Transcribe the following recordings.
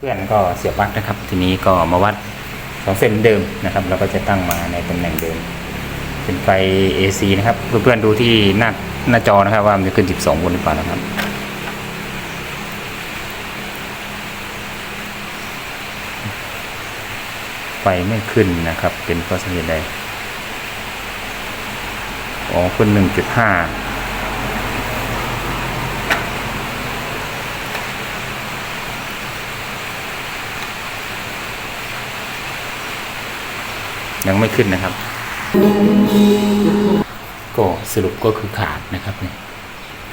เพื่อนก็เสียบปลั๊กนะครับ ทีนี้ก็มาวัดสองเส้นเดิมนะครับ เราก็จะตั้งมาในตำแหน่งเดิม เป็นไฟ AC นะครับเพื่อนๆดูที่หน้าหน้าจอนะครับ ว่ามันจะขึ้น 12โวลต์หรือเปล่านะครับไฟไม่ขึ้นนะครับ เป็นเพราะสาเหตุใดอ๋อขึ้น 1.5 ยังไม่ขึ้นนะครับ ก็สรุปก็คือขาดนะครับเนี่ย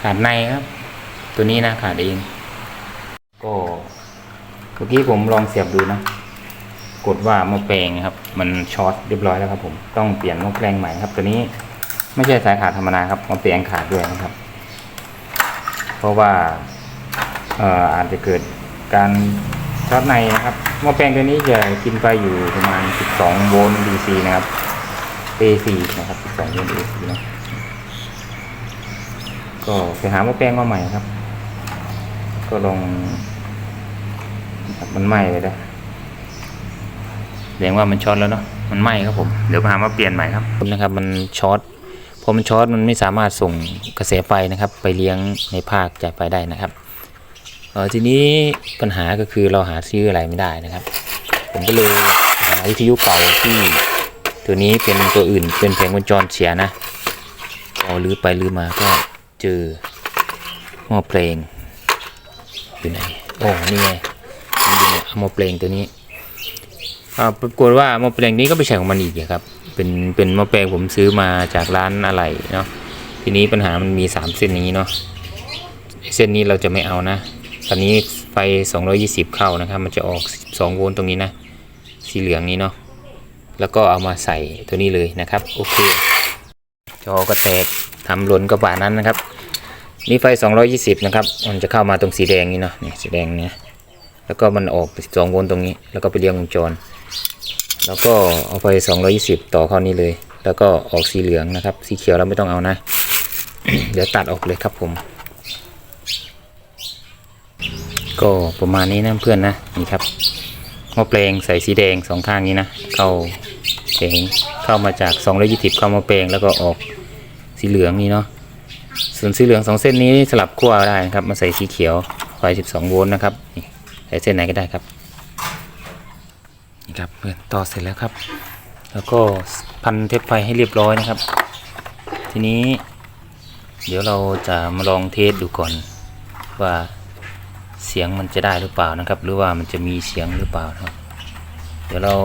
ขาดในครับ ตัวนี้นะขาดเอง ก็เมื่อกี้ผมลองเสียบดูนะ กดว่าหม้อแปลงครับ มันช็อตเรียบร้อยแล้วครับ ผมต้องเปลี่ยนหม้อแปลงใหม่ครับ ตัวนี้ไม่ใช่สายขาดธรรมดาครับหม้อแปลงขาดด้วยนะครับ เพราะว่าอาจจะเกิดการ ช็อตในนะครับหม้อแปลงตัวนี้จะกินไฟอยู่ประมาณ 12 โวลต์ DC นะครับ AC นะครับ 12 โวลต์ AC นะก็ไปหาหม้อแปลงมาใหม่ครับ ก็ลองมันไหม้ไปแล้วแสดงว่ามันช็อตแล้วเนาะมันไหม้ครับผมเดี๋ยวมาหามาเปลี่ยนใหม่ครับนะครับ มันช็อตพอมันช็อตมันไม่สามารถส่งกระแสไฟนะครับ ไปเลี้ยงในภาคจ่ายไฟได้นะครับ ทีนี้ปัญหาก็คือเราหาซื้ออะไรไม่ได้นะครับ ผมก็เลยหาวิทยุเก่าที่ตัวนี้เป็นตัวอื่นเป็นแผงวงจรเสียนะพอลื้อไปลื้อมาก็เจอหม้อเพลงอยู่ไหนโอ้นี่ไงมันอยู่เนี่ยหม้อเพลงตัวนี้อ่าปรากฏว่าหม้อเพลงนี้ก็ไปใช้ของมันอีกอะครับ เป็นเป็นหม้อแปลงผมซื้อมาจากร้านอะไรเนาะ ทีนี้ปัญหามันมีสามเส้นนี้เนาะ เส้นนี้เราจะไม่เอานะ ตอนนี้ไฟ 220 เข้านะครับ มันจะออก 12 โวลต์ตรงนี้นะ สีเหลืองนี้เนาะ แล้วก็เอามาใส่ตัวนี้เลยนะครับ โอเค จอก็แตกทำหล่นก็ป่านั้นนะครับ นี่ไฟ 220 นะครับ มันจะเข้ามาตรงสีแดงนี่เนาะ นี่สีแดงเนี่ย แล้วก็มันออก 12 โวลต์ตรงนี้ แล้วก็ไปเรียงวงจร แล้วก็เอาไฟ 220 ต่อเข้านี้เลย แล้วก็ออกสีเหลืองนะครับ สีเขียวเราไม่ต้องเอานะ เดี๋ยวตัดออกเลยครับผม ก็ประมาณนี้นะเพื่อนนะนี่ครับหม้อแปลงใส่สีแดงสองข้างนี้นะเข้าแผงเข้ามาจาก220เข้ามาแปลงแล้วก็ออกสีเหลืองนี่เนาะส่วนสีเหลืองสองเส้นนี้สลับขั้วได้นะครับมาใส่สีเขียวไฟ12โวลต์นะครับใส่เส้นไหนก็ได้ครับนี่ครับเพื่อนต่อเสร็จแล้วครับ แล้วก็พันเทปไฟให้เรียบร้อยนะครับ ทีนี้ เดี๋ยวเราจะมาลองเทสดูก่อนว่า เสียงมันจะได้หรือเปล่านะครับ หรือว่ามันจะมีเสียงหรือเปล่านะครับ เดี๋ยวเรา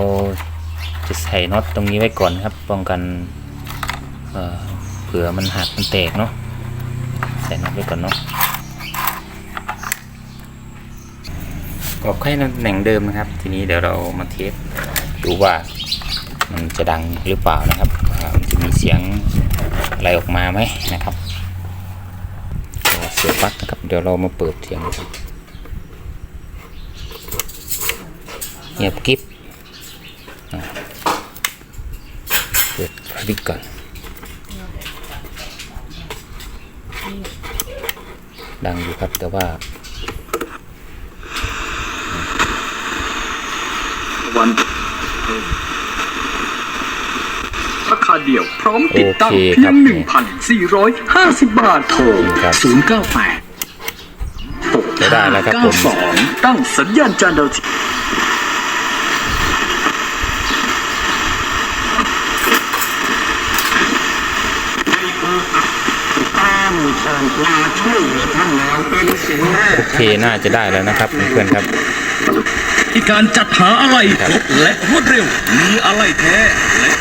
จะใส่น็อตตรงนี้ไว้ก่อนนะครับ ป้องกันเเผื่อมันหักมันแตกเนาะใส่น็อตไว้ก่อนเนาะกรอบแค่ตำแหน่งเดิมนะครับ ทีนี้เดี๋ยวเรามาเทสดูว่ามันจะดังหรือเปล่านะครับมันจะมีเสียงอะไรออกมาไหมนะครับเสียบปลั๊กนะครับ เดี๋ยวเรามาเปิดเสียงดูครับ เงียบกิ๊บอะเปิดไฟปิดก่อน ดังอยู่ครับแต่ว่า วันราคาเดียวพร้อมติดตั้งโอเคเพีครัยบง1,450 บาทโทรครับ098จะได้แล้วครับผม6592 ตั้งสัญญาณจานดาวเทียม โอเคน่าจะได้แล้วนะครับเพื่อนๆครับ ที่การจัดหาอะไรครบและรวดเร็วมีอะไรแท้และ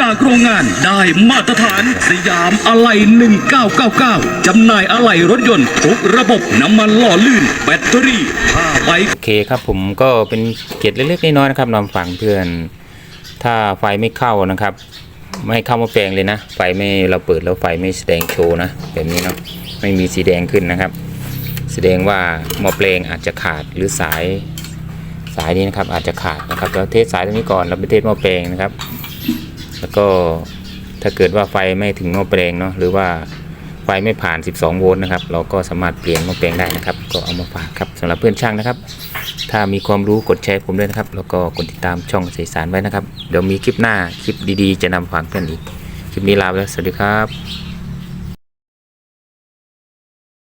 จากโรงงานได้มาตรฐานสยามอะไหล่1999 จำหน่ายอะไหล่รถยนต์ทุกระบบน้ำมันหล่อลื่น แบตเตอรี่ผ้าใบโอเคครับผมก็เป็นเกร็ดเล็กๆน้อยๆนะครับนำฝังเพื่อน ถ้าไฟไม่เข้านะครับ ไม่เข้ามาแปลงเลยนะ ไฟไม่เราเปิดแล้วไฟไม่แสดงโชว์นะแบบนี้เนาะไม่มีสีแดงขึ้นนะครับ แสดงว่าหม้อแปลงอาจจะขาดหรือสายสายนี้นะครับอาจจะขาดนะครับเราเทสสายตรงนี้ก่อนเราไปเทสหม้อแปลงนะครับ แล้วก็ถ้าเกิดว่าไฟไม่ถึงหม้อแปลงเนาะหรือว่าไฟไม่ผ่าน 12 โวลต์นะครับ เราก็สามารถเปลี่ยนหม้อแปลงได้นะครับ ก็เอามาฝากครับสำหรับเพื่อนช่างนะครับ ถ้ามีความรู้กดแชร์ผมด้วยนะครับ แล้วก็กดติดตามช่องเสยสารไว้นะครับ เดี๋ยวมีคลิปหน้าคลิปดีๆ จะนำฝากเพื่อนอีก คลิปนี้ลาไปแล้ว สวัสดีครับ